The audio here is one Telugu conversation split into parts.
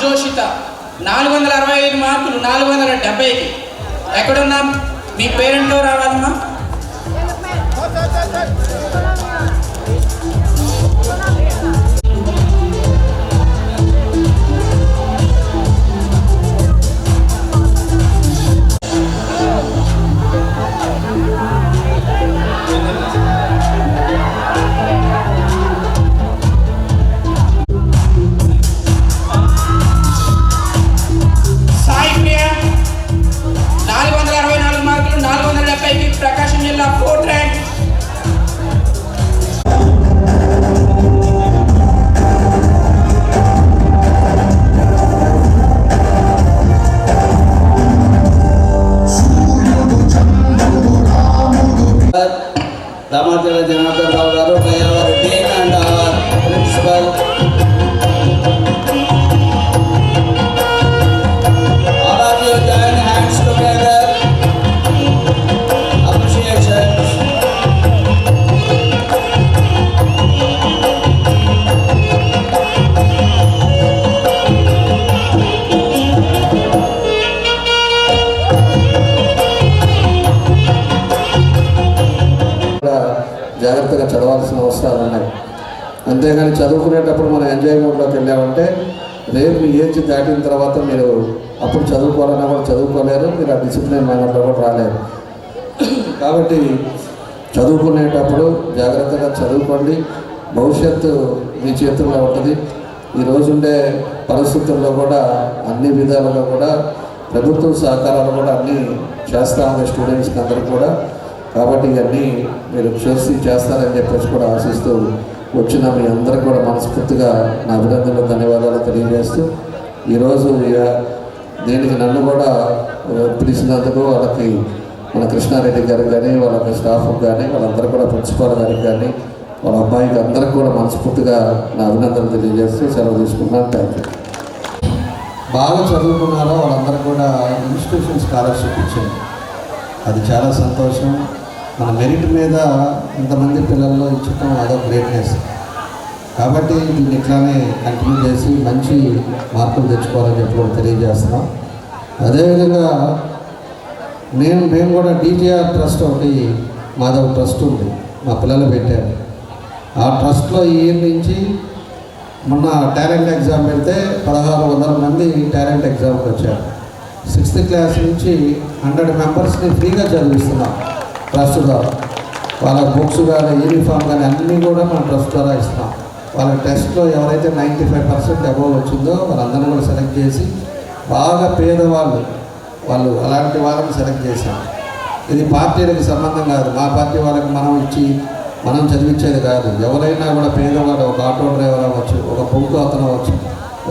జోషిత నాలుగు వందల అరవై ఐదు మార్కులు నాలుగు వందల డెబ్బైకి ఎక్కడున్నాం? మీ పేరెంట్లో రావాలమ్మా. సాయి చదవాల్సిన అవసరాలు ఉన్నాయి. అంతేగాని చదువుకునేటప్పుడు మనం ఎంజాయ్ వెళ్ళామంటే రేపు ఏజ్ దాటిన తర్వాత మీరు అప్పుడు చదువుకోవాలన్నా కూడా చదువుకోలేరు మీరు ఆ డిసిప్లిన్ మేనర్లో కూడా రాలేరు. కాబట్టి చదువుకునేటప్పుడు జాగ్రత్తగా చదువుకోండి. భవిష్యత్తు మీ చేతుల్లో ఉంటుంది. ఈ రోజుండే పరిస్థితుల్లో కూడా అన్ని విధాలుగా కూడా ప్రభుత్వ సహకారాలు కూడా అన్నీ చేస్తా ఉంది స్టూడెంట్స్కి అందరూ కూడా కాబట్టి ఇవన్నీ మీరు చూసి చేస్తారని చెప్పేసి కూడా ఆశిస్తూ వచ్చిన మీ అందరికి కూడా మనస్ఫూర్తిగా నా అభినందనలు ధన్యవాదాలు తెలియజేస్తూ ఈరోజు ఇక దీనికి నన్ను కూడా పిలిచినందుకు వాళ్ళకి మన కృష్ణారెడ్డి గారికి కానీ వాళ్ళ స్టాఫ్ కానీ వాళ్ళందరూ కూడా ప్రిన్సిపాల్ గారికి కానీ వాళ్ళ అబ్బాయికి అందరికి కూడా మనస్ఫూర్తిగా నా అభినందనలు తెలియజేస్తూ సెలవు తీసుకున్నాను. థ్యాంక్ యూ బాగా చదువుకున్నారో వాళ్ళందరూ కూడా ఇన్స్టిట్యూషన్ స్కాలర్షిప్ ఇచ్చింది అది చాలా సంతోషం. మన మెరిట్ మీద ఇంతమంది పిల్లల్లో ఇచ్చటం అదో గ్రేట్నెస్ కాబట్టి దీన్ని ఇట్లానే కంటిన్యూ చేసి మంచి మార్కులు తెచ్చుకోవాలని చెప్పి కూడా తెలియజేస్తున్నాం. అదేవిధంగా నేను మేము కూడా డీజీఆర్ ట్రస్ట్ ఒకటి మాది ఒక ట్రస్ట్ ఉంది. మా పిల్లలు పెట్టారు. ఆ ట్రస్ట్లో ఈ ఇయర్ నుంచి మొన్న టాలెంట్ ఎగ్జామ్ పెడితే పదహారు వందల మంది టాలెంట్ ఎగ్జామ్కి వచ్చారు. సిక్స్త్ క్లాస్ నుంచి హండ్రెడ్ మెంబర్స్ని ఫ్రీగా చదివిస్తున్నాం. ట్రస్ట్ వాళ్ళ బుక్స్ కానీ యూనిఫామ్ కానీ అన్నీ కూడా మనం ట్రస్ట్ ద్వారా ఇస్తున్నాం వాళ్ళ టెస్ట్లో ఎవరైతే నైంటీ ఫైవ్ పర్సెంట్ అబోవ్ వచ్చిందో వాళ్ళందరినీ కూడా సెలెక్ట్ చేసి బాగా పేదవాళ్ళు వాళ్ళు అలాంటి వాళ్ళని సెలెక్ట్ చేశాం. ఇది పార్టీలకు సంబంధం కాదు. మా పార్టీ వాళ్ళకి మనం ఇచ్చి మనం చదివించేది కాదు. ఎవరైనా కూడా పేదవాడు ఒక ఆటో డ్రైవర్ అవ్వచ్చు ఒక పొంకు అతను అవ్వచ్చు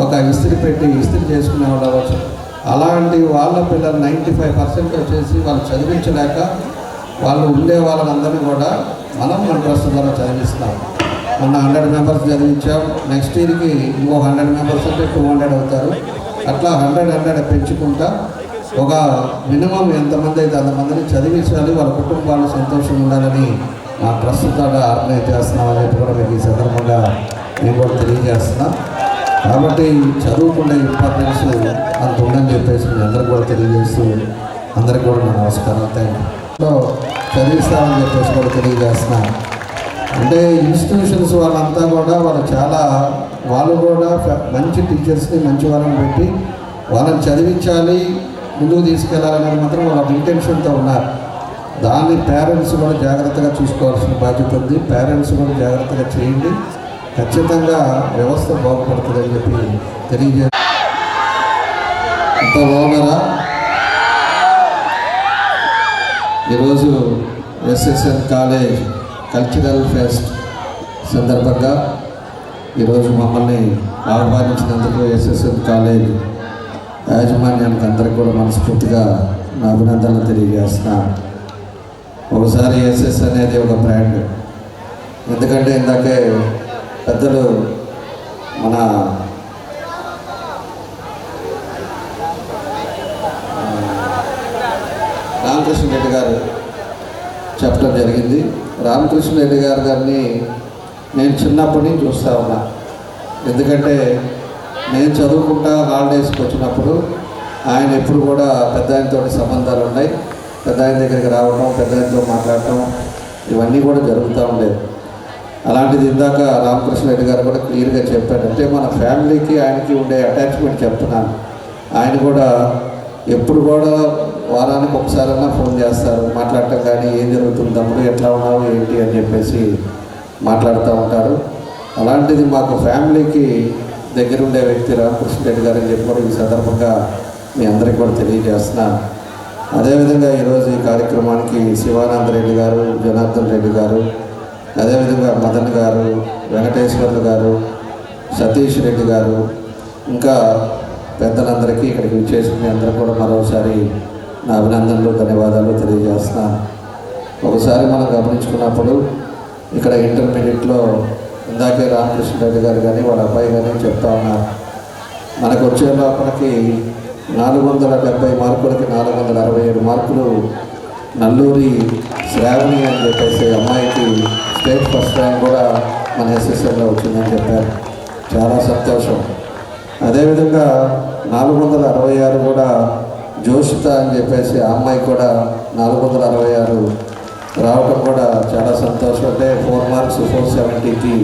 ఒక ఇస్త్రీ పెట్టి ఇస్త్రీ చేసుకునేవాడు అవ్వచ్చు. అలాంటి వాళ్ళ పిల్లలు నైంటీ ఫైవ్ పర్సెంట్ వచ్చేసి వాళ్ళు చదివించలేక వాళ్ళు ఉండే వాళ్ళందరినీ కూడా మనం మన ట్రస్ట్ ద్వారా చదివిస్తాం. మొన్న హండ్రెడ్ మెంబర్స్ చదివించాం. నెక్స్ట్ ఇయర్కి ఇంకో హండ్రెడ్ మెంబర్స్ అంటే టూ హండ్రెడ్ అవుతారు. అట్లా హండ్రెడ్ హండ్రెడ్ పెంచుకుంటా ఒక మినిమం ఎంతమంది అయితే అంతమందిని చదివించాలి వాళ్ళ కుటుంబాలు సంతోషంగా ఉండాలని మా ట్రస్ట్ ద్వారా ఆర్గనైజ్ చేస్తున్నామని చెప్పి కూడా మీకు ఈ సందర్భంగా నేను కూడా తెలియజేస్తున్నా. కాబట్టి చదువుకునే ఇంపార్టెన్స్ అంత ఉందని చెప్పేసి మీ అందరికి కూడా తెలియజేస్తూ అందరికి కూడా నా నమస్కారం థ్యాంక్ యూ చదివిస్తామని చెప్పేసి కూడా తెలియజేస్తున్నా. అంటే ఇన్స్టిట్యూషన్స్ వాళ్ళంతా కూడా వాళ్ళు చాలా వాళ్ళు కూడా మంచి టీచర్స్ని మంచి వాళ్ళని పెట్టి వాళ్ళని చదివించాలి ముందుకు తీసుకెళ్ళాలనేది మాత్రం వాళ్ళ ఇంటెన్షన్తో ఉన్నారు. దాన్ని పేరెంట్స్ కూడా జాగ్రత్తగా చూసుకోవాల్సిన బాధ్యత ఉంది. పేరెంట్స్ కూడా జాగ్రత్తగా చేయండి. ఖచ్చితంగా వ్యవస్థ బాగుపడుతుందని చెప్పి తెలియజే అంత బాగున్నారా? ఈరోజు ఎస్ఎస్ఎన్ కాలేజ్ కల్చరల్ ఫెస్ట్ సందర్భంగా ఈరోజు మమ్మల్ని ఆహ్వానించినందుకు ఎస్ఎస్ఎన్ కాలేజ్ యాజమాన్యానికి అందరికీ కూడా మనస్ఫూర్తిగా నా అభినందనలు తెలియజేస్తున్నాను ఒకసారి ఎస్ఎస్ అనేది ఒక బ్రాండ్. ఎందుకంటే ఇందాకే పెద్దలు మన రామకృష్ణ రెడ్డి గారు చెప్పడం జరిగింది. రామకృష్ణ రెడ్డి గారు గారిని నేను చిన్నప్పటి నుంచి చూస్తూ ఉన్నా. ఎందుకంటే నేను చదువుకుంటా హాలిడేస్కి వచ్చినప్పుడు ఆయన ఎప్పుడు కూడా పెద్ద ఆయనతో సంబంధాలు ఉన్నాయి. పెద్ద ఆయన దగ్గరికి రావడం పెద్ద ఆయనతో మాట్లాడటం ఇవన్నీ కూడా జరుగుతూ ఉండేది అలాంటిది ఇందాక రామకృష్ణ రెడ్డి గారు కూడా క్లియర్గా చెప్పారు. అంటే మన ఫ్యామిలీకి ఆయనకి ఉండే అటాచ్మెంట్ చెప్తున్నాను. ఆయన కూడా ఎప్పుడు కూడా వారానికి ఒకసారైనా ఫోన్ చేస్తారు. మాట్లాడటం కానీ ఏం జరుగుతుంది తమ్ముడు ఎట్లా ఉన్నావు ఏంటి అని చెప్పేసి మాట్లాడుతూ ఉంటారు. అలాంటిది మాకు ఫ్యామిలీకి దగ్గరుండే వ్యక్తి రామకృష్ణ రెడ్డి గారు అని చెప్పి ఈ సందర్భంగా మీ అందరికీ కూడా తెలియజేస్తున్నాను అదేవిధంగా ఈరోజు ఈ కార్యక్రమానికి శివానంద రెడ్డి గారు జనార్దన్ రెడ్డి గారు అదేవిధంగా మదన్ గారు వెంకటేశ్వర్లు గారు సతీష్ రెడ్డి గారు ఇంకా పెద్దలందరికీ ఇక్కడికి విచ్చేసి మీ అందరూ కూడా మరోసారి నా అభినందనలు ధన్యవాదాలు తెలియజేస్తున్నాను. ఒకసారి మనం గమనించుకున్నప్పుడు ఇక్కడ ఇంటర్మీడియట్లో ఇందాకే రామకృష్ణ రెడ్డి గారు కానీ వాళ్ళ అబ్బాయి కానీ చెప్తా ఉన్నారు. మనకు వచ్చే లోపలికి నాలుగు వందల డెబ్బై మార్కులకి నాలుగు వందల అరవై ఏడు మార్కులు నల్లూరి శ్రావణి అని చెప్పేసి అమ్మాయికి స్టేట్ ఫస్ట్ ర్యాంక్ కూడా మన ఎస్ఎస్ఎల్లో వచ్చిందని చెప్పారు. చాలా సంతోషం. అదేవిధంగా నాలుగు వందల అరవై ఆరు కూడా జోషిత అని చెప్పేసి ఆ అమ్మాయి కూడా నాలుగు వందల అరవై ఆరు రావటం కూడా చాలా సంతోషం. అంటే ఫోర్ మార్క్స్ ఫోర్ సెవెంటీకి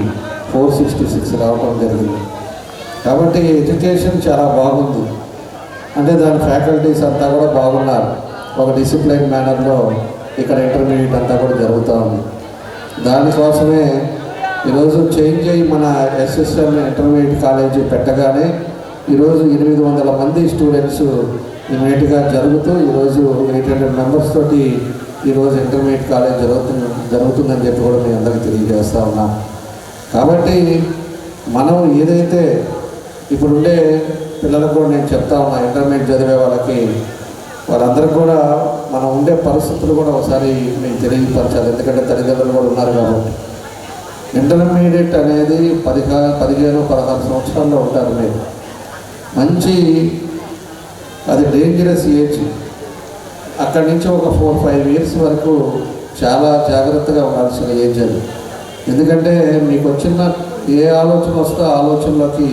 ఫోర్ సిక్స్టీ సిక్స్ రావటం జరిగింది. కాబట్టి ఎడ్యుకేషన్ చాలా బాగుంది. అంటే దాని ఫ్యాకల్టీస్ అంతా కూడా బాగున్నారు. ఒక డిసిప్లైన్ మేనర్లో ఇక్కడ ఇంటర్మీడియట్ అంతా కూడా జరుగుతూ ఉంది. దానికోసమే ఈరోజు చేంజ్ అయ్యి మన ఎస్ఎస్ఎల్ ఇంటర్మీడియట్ కాలేజీ పెట్టగానే ఈరోజు ఎనిమిది వందల మంది స్టూడెంట్స్ ఇమీడియట్గా జరుగుతూ ఈరోజు ఎయిట్ హండ్రెడ్ మెంబర్స్ తోటి ఈరోజు ఇంటర్మీడియట్ కాలేజ్ జరుగుతుంది జరుగుతుందని చెప్పి కూడా మీ అందరికీ తెలియజేస్తా ఉన్నాం. కాబట్టి మనం ఏదైతే ఇప్పుడుండే పిల్లలకు కూడా నేను చెప్తా ఉన్నా ఇంటర్మీడియట్ చదివే వాళ్ళకి వాళ్ళందరూ కూడా మనం ఉండే పరిస్థితులు కూడా ఒకసారి మీకు తెలియపరచాలి. ఎందుకంటే తల్లిదండ్రులు కూడా ఉన్నారు కాబట్టి. ఇంటర్మీడియట్ అనేది పదిహా పదిహేను పదహారు సంవత్సరాల్లో ఉంటారు మీరు. మంచి అది డేంజరస్ ఏజ్. అక్కడి నుంచి ఒక ఫోర్ ఫైవ్ ఇయర్స్ వరకు చాలా జాగ్రత్తగా ఉండాల్సిన ఏజ్ అది. ఎందుకంటే మీకు వచ్చిన ఏ ఆలోచన వస్తే ఆ ఆలోచనలోకి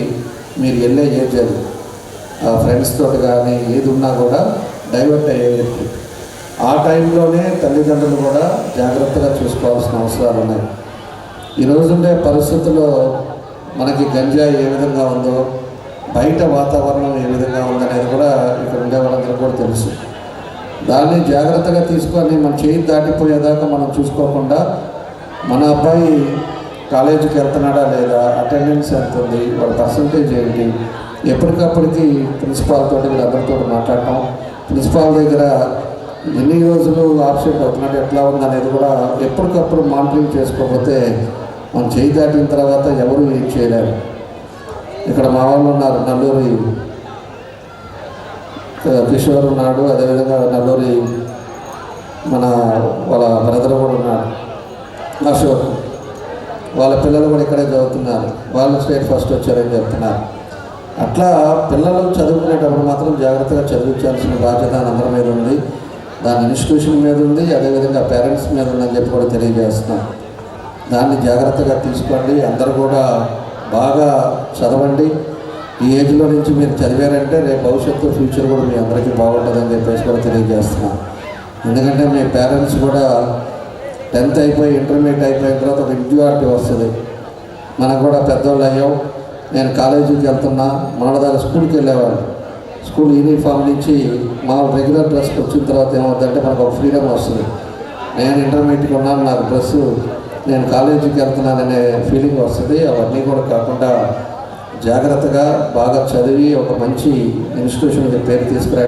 మీరు వెళ్ళే ఏజ్ అది. ఆ ఫ్రెండ్స్ తోటి కానీ ఏది ఉన్నా కూడా డైవర్ట్ అయ్యేది ఆ టైంలోనే తల్లిదండ్రులు కూడా జాగ్రత్తగా చూసుకోవాల్సిన అవసరాలు ఉన్నాయి. ఈ రోజుండే పరిస్థితుల్లో మనకి గంజాయి ఏ విధంగా ఉందో బయట వాతావరణం ఏ విధంగా ఉందనేది కూడా ఇక్కడ ఉండే వాళ్ళందరూ కూడా తెలుసు. దాన్ని జాగ్రత్తగా తీసుకొని మన చేయి దాటిపోయేదాకా మనం చూసుకోకుండా మన అబ్బాయి కాలేజీకి వెళ్తున్నాడా లేదా అటెండెన్స్ ఎంత ఉంది వాళ్ళ పర్సంటేజ్ ఏంటి ఎప్పటికప్పటికి ప్రిన్సిపాల్ తోటి వీళ్ళందరితో మాట్లాడటం ప్రిన్సిపాల్ దగ్గర ఎన్ని రోజులు ఆబ్సెంట్ అవుతున్నాడు ఎట్లా ఉంది అనేది కూడా ఎప్పటికప్పుడు మానిటరింగ్ చేసుకోకపోతే మనం చేయి దాటిన తర్వాత ఎవరు ఏం చేయలేరు. ఇక్కడ మా వాళ్ళు ఉన్నారు నల్లూరి. కిషోర్ ఉన్నాడు అదేవిధంగా నల్లూరి మన వాళ్ళ బ్రదర్ కూడా ఉన్నాడు. అశోక్ వాళ్ళ పిల్లలు కూడా ఇక్కడే చదువుతున్నారు. వాళ్ళు స్టేట్ ఫస్ట్ వచ్చారని చెప్తున్నారు. అట్లా పిల్లలు చదువుకునేటప్పుడు మాత్రం జాగ్రత్తగా చదివించాల్సిన బాధ్యత అందరి మీద ఉంది. దాని ఇన్స్టిట్యూషన్ మీద ఉంది అదేవిధంగా పేరెంట్స్ మీద ఉందని చెప్పి కూడా తెలియజేస్తున్నాం. దాన్ని జాగ్రత్తగా తీసుకోండి. అందరూ కూడా బాగా చదవండి. ఈ ఏజ్లో నుంచి మీరు చదివారంటే రేపు భవిష్యత్తు ఫ్యూచర్ కూడా మీ అందరికీ బాగుంటుందని చెప్పేసి కూడా తెలియజేస్తున్నాను ఎందుకంటే మీ పేరెంట్స్ కూడా టెన్త్ అయిపోయి ఇంటర్మీడియట్ అయిపోయిన తర్వాత ఒక ఇండ్యూఆర్టీ వస్తుంది. మనకు కూడా పెద్దవాళ్ళు అయ్యాం. నేను కాలేజీకి వెళ్తున్నా. దగ్గర స్కూల్కి వెళ్ళేవాడు స్కూల్ యూనిఫామ్ నుంచి మా రెగ్యులర్ డ్రెస్కి వచ్చిన తర్వాత ఏమవుతుందంటే మనకు ఒక ఫ్రీడమ్ వస్తుంది. నేను ఇంటర్మీడియట్కి ఉన్నాను నాకు డ్రెస్సు నేను కాలేజీకి వెళ్తున్నాననే ఫీలింగ్ వస్తుంది. అవన్నీ కూడా కాకుండా జాగ్రత్తగా బాగా చదివి ఒక మంచి ఇన్స్టిట్యూషన్కి పేరు తీసుకురా